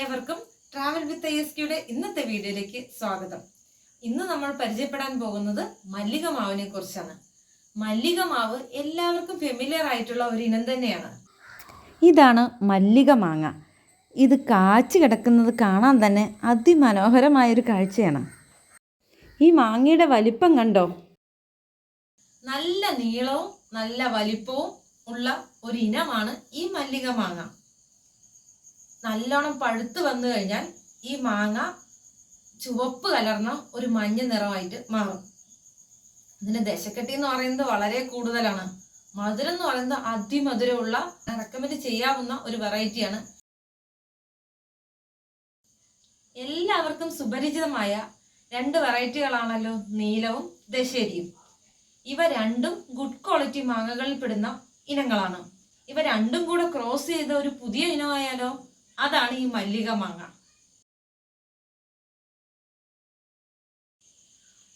ഏവർക്കും travel with I S ക്യൂടെ ഇന്നത്തെ വീഡിയോയിലേക്ക് സ്വാഗതം. ഇന്ന് നമ്മൾ പരിചയപ്പെടാൻ പോകുന്നത് മല്ലിക മാവിനെ കുറിച്ചാണ്. മല്ലിക മാവ് എല്ലാവർക്കും ഫെമിലിയർ ആയിട്ടുള്ള ഒരു ഇനം തന്നെയാണ്. ഇതാണ് മല്ലിക മാങ്ങ. ഇത് കാച്ചു കിടക്കുന്നത് കാണാൻ തന്നെ അതിമനോഹരമായൊരു കാഴ്ചയാണ്. ഈ മാങ്ങയുടെ വലിപ്പം കണ്ടോ? നല്ല നീളവും നല്ല വലിപ്പവും ഉള്ള ഒരു ഇനമാണ് ഈ മല്ലിക മാങ്ങ. നല്ലോണം പഴുത്ത് വന്നു കഴിഞ്ഞാൽ ഈ മാങ്ങ ചുവപ്പ് കലർന്ന ഒരു മഞ്ഞ നിറമായിട്ട് മാറും. ഇതിന് ദശക്കെട്ടി എന്ന് പറയുന്നത് വളരെ കൂടുതലാണ്. മധുരം എന്ന് പറയുന്നത് അതിമധുരമുള്ള റെക്കമെൻഡ് ചെയ്യാവുന്ന ഒരു വെറൈറ്റിയാണ് എല്ലാവർക്കും സുപരിചിതമായ രണ്ട് വെറൈറ്റികളാണല്ലോ നീലവും ദശേരിയും. ഇവ രണ്ടും ഗുഡ് ക്വാളിറ്റി മാങ്ങകളിൽ പെടുന്ന ഇനങ്ങളാണ്. ഇവ രണ്ടും കൂടെ ക്രോസ് ചെയ്ത ഒരു പുതിയ ഇനമായാലോ? അതാണ് ഈ മല്ലിക മാങ്ങ.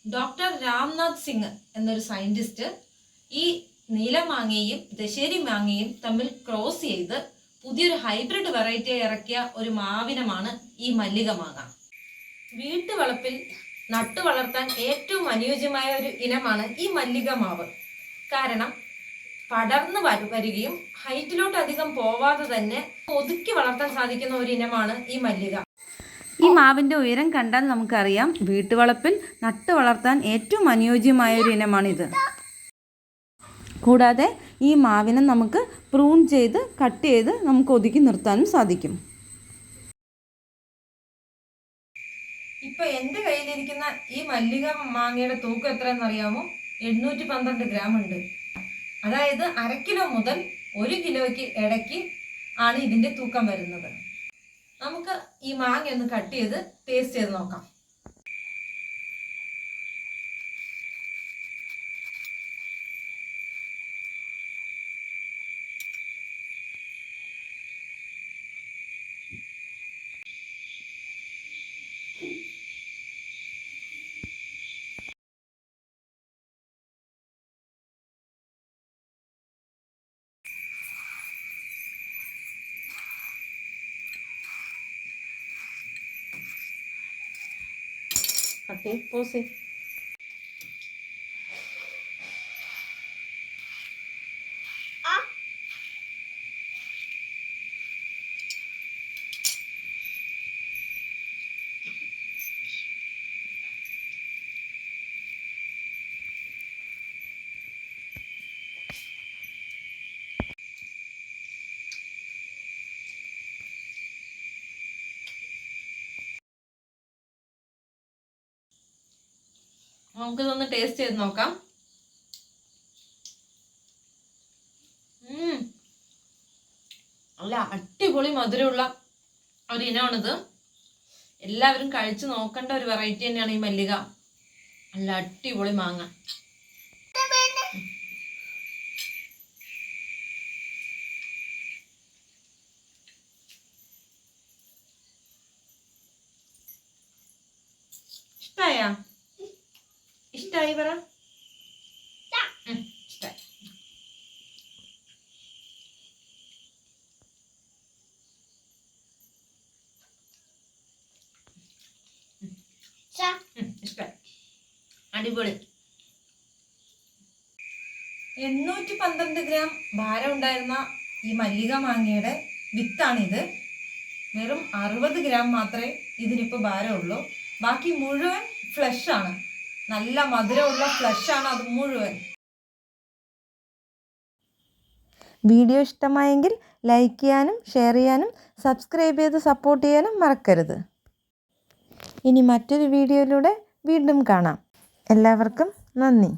ഡോക്ടർ രാംനാഥ് സിംഗ് എന്നൊരു സയന്റിസ്റ്റ് ഈ നീലമാങ്ങയും ദശേരി മാങ്ങയും തമ്മിൽ ക്രോസ് ചെയ്ത് പുതിയൊരു ഹൈബ്രിഡ് വെറൈറ്റി ഇറക്കിയ ഒരു മാവിനമാണ് ഈ മല്ലിക മാങ്ങ. വീട്ടുവളപ്പിൽ നട്ടു വളർത്താൻ ഏറ്റവും അനുയോജ്യമായ ഒരു ഇനമാണ് ഈ മല്ലിക മാവ്. കാരണം പടർന്നു വരു- വരികയും ഹൈറ്റിലോട്ട് അധികം പോവാതെ തന്നെ ഒതുക്കി വളർത്താൻ സാധിക്കുന്ന ഒരു ഇനമാണ് ഈ മല്ലിക. ഈ മാവിന്റെ ഉയരം കണ്ടാൽ നമുക്കറിയാം വീട്ടുവളപ്പിൽ നട്ടു വളർത്താൻ ഏറ്റവും അനുയോജ്യമായ ഒരു ഇനമാണിത്. കൂടാതെ ഈ മാവിനെ നമുക്ക് പ്രൂൺ ചെയ്ത് കട്ട് ചെയ്ത് നമുക്ക് ഒതുക്കി നിർത്താനും സാധിക്കും. ഇപ്പൊ എന്റെ കയ്യിലിരിക്കുന്ന ഈ മല്ലിക മാങ്ങയുടെ തൂക്കം എത്രയെന്ന് അറിയാമോ എണ്ണൂറ്റി പന്ത്രണ്ട് ഗ്രാം ഉണ്ട്. അതായത് അര കിലോ മുതൽ ഒരു കിലോയ്ക്ക് ഇടയ്ക്ക് ആണ് ഇതിന്റെ തൂക്കം വരുന്നത്. നമുക്ക് ഈ മാങ്ങ ഒന്ന് കട്ട് ചെയ്ത് ടേസ്റ്റ് ചെയ്ത് നോക്കാം. കട്ട് പോസ് ചെയ്ത് നമുക്കിതൊന്ന് ടേസ്റ്റ് ചെയ്ത് നോക്കാം. നല്ല അടിപൊളി മധുരമുള്ള ഒരു ഇനമാണിത്. എല്ലാവരും കഴിച്ചു നോക്കേണ്ട ഒരു വെറൈറ്റി തന്നെയാണ് ഈ മല്ലിക. നല്ല അടിപൊളി മാങ്ങ. ഇഷ്ടായ? ഇഷ്ടായി പറ. അടിപൊളി. എണ്ണൂറ്റി പന്ത്രണ്ട് ഗ്രാം ഭാരം ഉണ്ടായിരുന്ന ഈ മല്ലിക മാങ്ങയുടെ വിത്താണിത്. വെറും അറുപത് ഗ്രാം മാത്രമേ ഇതിനിപ്പോൾ ഭാരമുള്ളൂ. ബാക്കി മുഴുവൻ ഫ്ലഷ് ആണ്. നല്ല മധുരമുള്ള ഫ്ലഷ് ആണ് അത് മുഴുവൻ. വീഡിയോ ഇഷ്ടമായെങ്കിൽ ലൈക്ക് ചെയ്യാനും ഷെയർ ചെയ്യാനും സബ്സ്ക്രൈബ് ചെയ്ത് സപ്പോർട്ട് ചെയ്യാനും മറക്കരുത്. ഇനി മറ്റൊരു വീഡിയോയിലൂടെ വീണ്ടും കാണാം. എല്ലാവർക്കും നന്ദി.